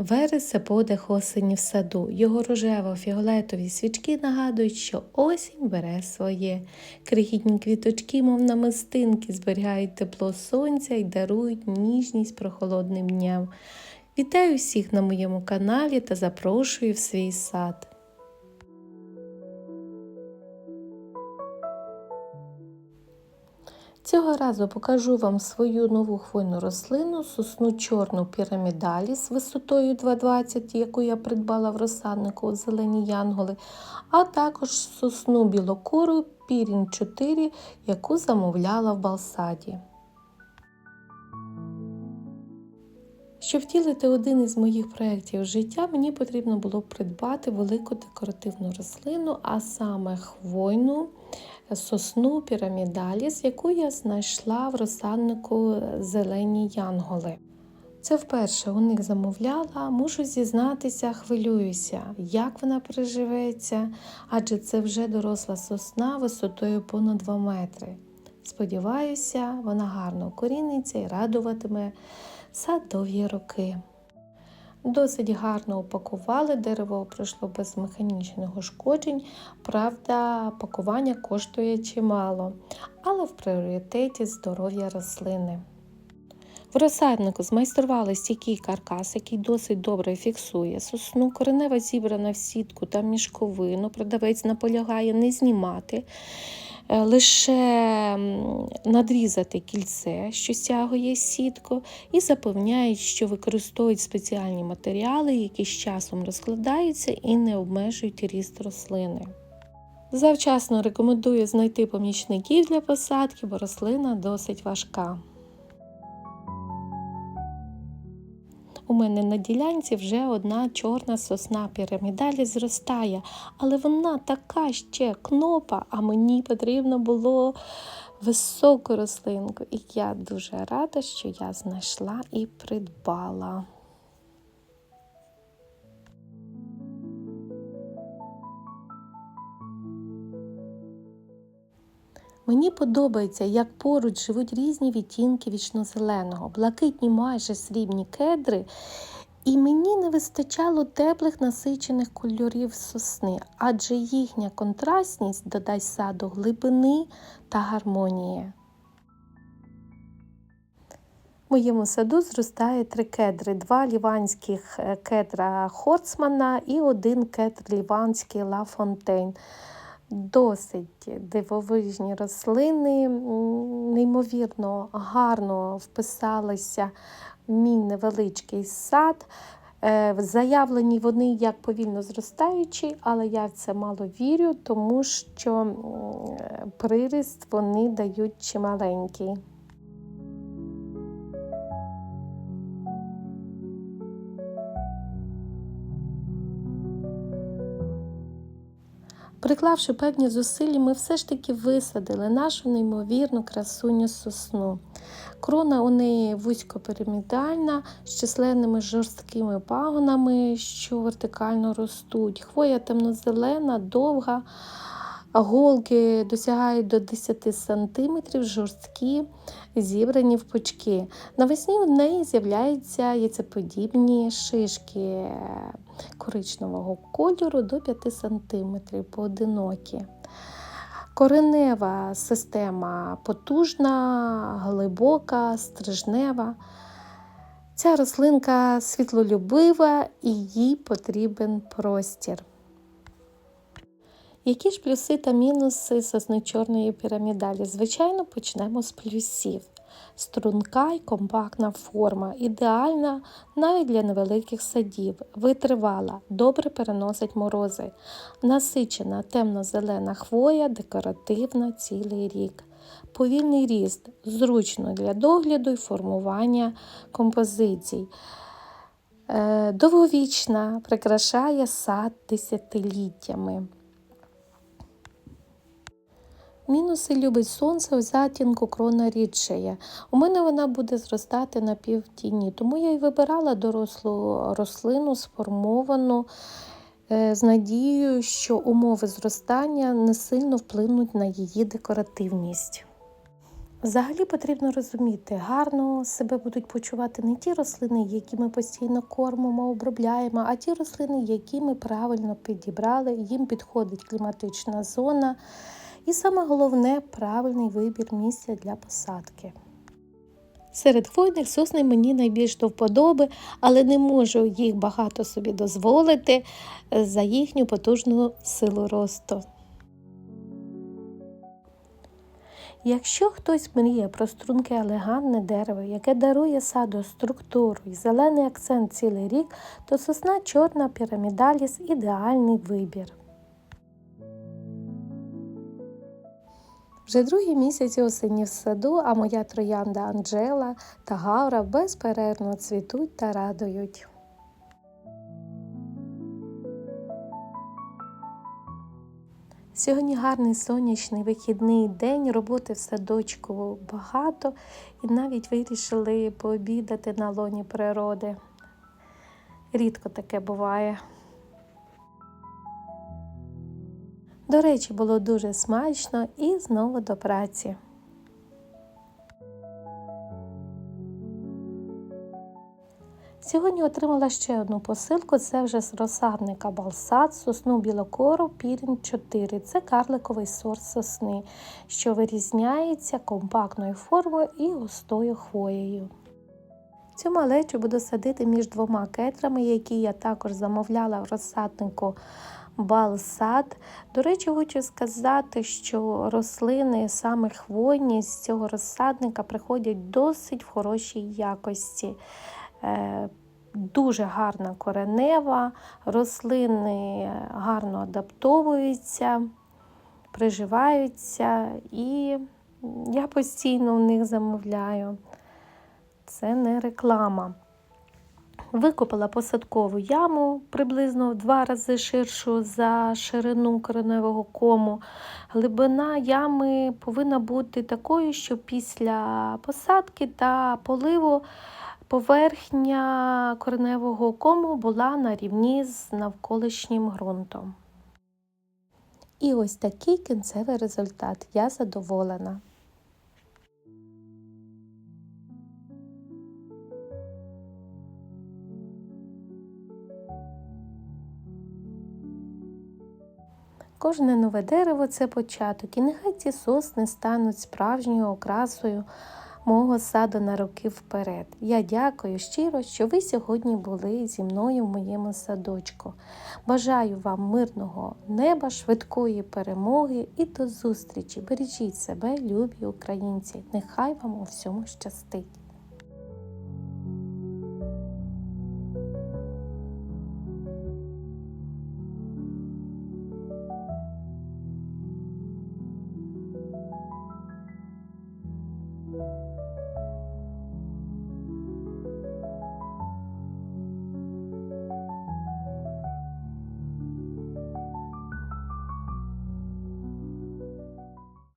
Верес це подих осені в саду. Його рожево-фіолетові свічки нагадують, що осінь бере своє. Крихітні квіточки, мов намистинки, зберігають тепло сонця і дарують ніжність прохолодним дням. Вітаю всіх на моєму каналі та запрошую в свій сад. Цього разу покажу вам свою нову хвойну рослину, сосну чорну пірамідаліс висотою 2,20, яку я придбала в розсаднику у зелені янголи, а також сосну білокору пірін 4, яку замовляла в балсаді. Щоб втілити один із моїх проєктів життя, мені потрібно було придбати велику декоративну рослину, а саме хвойну сосну пірамідаліс, яку я знайшла в розсаднику зелені янголи. Це вперше у них замовляла, мушу зізнатися, хвилююся, як вона приживеться, адже це вже доросла сосна висотою понад 2 метри. Сподіваюся, вона гарно укоріниться і радуватиме садові роки. Досить гарно упакували, дерево пройшло без механічних ушкоджень, правда, пакування коштує чимало, але в пріоритеті здоров'я рослини. В розсаднику змайстрували стійкий каркас, який досить добре фіксує сосну. Коренева зібрана в сітку та мішковину. Продавець наполягає не знімати, лише надрізати кільце, що стягує сітку, і запевняють, що використовують спеціальні матеріали, які з часом розкладаються і не обмежують ріст рослини. Завчасно рекомендую знайти помічників для посадки, бо рослина досить важка. У мене на ділянці вже одна чорна сосна пірамідалі зростає, але вона така ще кнопа, а мені потрібно було високу рослинку. І я дуже рада, що я знайшла і придбала. Мені подобається, як поруч живуть різні відтінки вічнозеленого, блакитні майже срібні кедри, і мені не вистачало теплих насичених кольорів сосни, адже їхня контрастність додасть саду глибини та гармонії. В моєму саду зростає три кедри: два ліванських кедра Хорцмана і один кедр ліванський Ла Фонтейн. Досить дивовижні рослини, неймовірно гарно вписалися в мій невеличкий сад. Заявлені вони як повільно зростаючі, але я в це мало вірю, тому що приріст вони дають чималенький. Приклавши певні зусилля, ми все ж таки висадили нашу неймовірну красуню сосну. Крона у неї вузькопірамідальна, з численними жорсткими пагонами, що вертикально ростуть. Хвоя темнозелена, довга, голки досягають до 10 см, жорсткі, зібрані в пучки. Навесні у неї з'являються яйцеподібні шишки коричневого кольору до 5 см поодинокі. Коренева система потужна, глибока, стрижнева. Ця рослинка світлолюбива і їй потрібен простір. Які ж плюси та мінуси сосни чорної пірамідалі? Звичайно, почнемо з плюсів. Струнка й компактна форма, ідеальна навіть для невеликих садів, витривала, добре переносить морози, насичена темно-зелена хвоя, декоративна цілий рік. Повільний ріст, зручно для догляду і формування композицій. Довговічна прикрашає сад десятиліттями. Мінуси любить сонце у затінку крона рідшеє. У мене вона буде зростати на півтіні, тому я й вибирала дорослу рослину, сформовану з надією, що умови зростання не сильно вплинуть на її декоративність. Взагалі потрібно розуміти, гарно себе будуть почувати не ті рослини, які ми постійно кормимо, обробляємо, а ті рослини, які ми правильно підібрали, їм підходить кліматична зона. І саме головне правильний вибір місця для посадки. Серед хвойних сосни мені найбільш до вподоби, але не можу їх багато собі дозволити за їхню потужну силу росту. Якщо хтось мріє про струнке елегантне дерево, яке дарує саду структуру і зелений акцент цілий рік, то сосна чорна пірамідаліс ідеальний вибір. Вже другий місяць осені в саду, а моя троянда Анджела та Гаура безперервно цвітуть та радують. Сьогодні гарний сонячний вихідний день, роботи в садочку багато і навіть вирішили пообідати на лоні природи. Рідко таке буває. До речі, було дуже смачно і знову до праці. Сьогодні отримала ще одну посилку. Це вже з розсадника Балсад, сосну білокору Пірін 4. Це карликовий сорт сосни, що вирізняється компактною формою і густою хвоєю. Цю малечу буду садити між двома кетрами, які я також замовляла в розсаднику Балсад. До речі, хочу сказати, що рослини, саме хвойні з цього розсадника, приходять досить в хорошій якості. Е, дуже гарна коренева, рослини гарно адаптовуються, приживаються, і я постійно в них замовляю. Це не реклама. Викопала посадкову яму приблизно в два рази ширшу за ширину кореневого кому. Глибина ями повинна бути такою, що після посадки та поливу Поверхня кореневого кому була на рівні з навколишнім ґрунтом. І ось такий кінцевий результат. Я задоволена. Кожне нове дерево це початок, і нехай ці сосни стануть справжньою окрасою мого саду на роки вперед. Я дякую щиро, що ви сьогодні були зі мною в моєму садочку. Бажаю вам мирного неба, швидкої перемоги і до зустрічі. Бережіть себе, любі українці! Нехай вам у всьому щастить!